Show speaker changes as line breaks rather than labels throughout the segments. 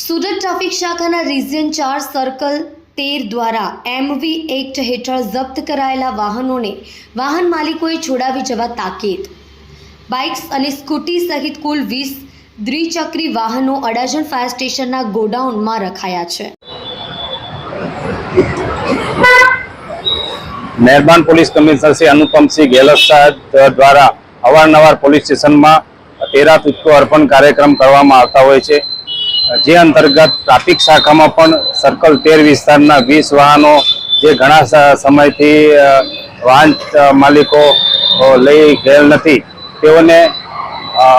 Surat traffic શાખાના region ચાર circle તેર દ્વારા એમવી એક્ટ હેઠળ જપ્ત કરાયેલા વાહનોને વાહન માલિકોએ છોડાવી જવા તાકીદ. બાઇક્સ અને સ્કૂટી સહિત કુલ વીસ દ્વિચક્રી વાહનો અડાજણ ફાયર સ્ટેશનના ગોડાઉનમાં રખાયા છે.
મહેરબાન પોલીસ કમિશનર શ્રી અનુપમસિંહ ગેહલોત સાહેબ દ્વારા અવારનવાર પોલીસ સ્ટેશનમાં તેરા તુચકો અર્પણ કાર્યક્રમ કરવામાં આવતા હોય છે. જે અંતર્ગત ટ્રાફિક શાખામાં પણ સર્કલ તેર વિસ્તારના વીસ વાહનો જે ઘણા સમયથી વાહન માલિકો લઈ ગયેલ નથી, તેઓને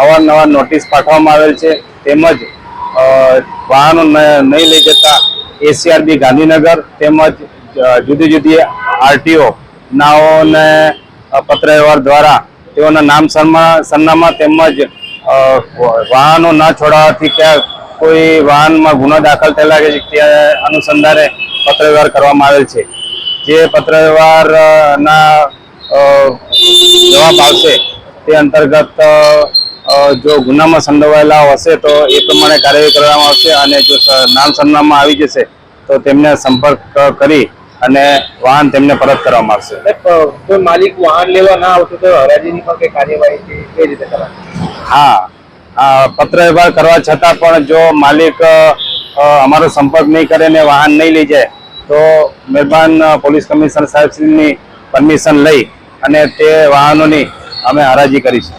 અવારનવાર નોટિસ પાઠવવામાં આવેલ છે. તેમજ વાહનો નહીં લઈ જતા એસીઆરબી ગાંધીનગર તેમજ જુદી જુદી આરટીઓ નાઓને પત્ર વ્યવહાર દ્વારા તેઓના નામ સરનામા તેમજ વાહનો ન છોડાવવાથી ક્યાં કોઈ વાહનમાં ગુનો દાખલ થયેલા કે ત્યાં અનુસંધાને પત્ર વ્યવહાર કરવામાં આવેલ છે. જે પત્ર વ્યવહાર અ, ના અ, જવાબ આવશે તે અંતર્ગત જો ગુનામાં સંડોવાયેલા હશે તો એ પ્રમાણે કાર્યવાહી કરવામાં આવશે અને જો નામ સરનામા આવી જશે તો તેમને સંપર્ક કરી અને વાહન તેમને પરત કરવામાં આવશે
કોઈ માલિક વાહન લેવા ના આવતું તો હરાજીની પણ કઈ કાર્યવાહી કઈ રીતે કરવાની
હા આ પત્ર વ્યવહાર કરવા છતાં પણ જો માલિક અમારો સંપર્ક નહીં કરે ને વાહન નહીં લઈ જાય તો મહેરબાન પોલીસ કમિશનર સાહેબશ્રીની પરમિશન લઈ અને તે વાહનોની અમે હરાજી કરીશું.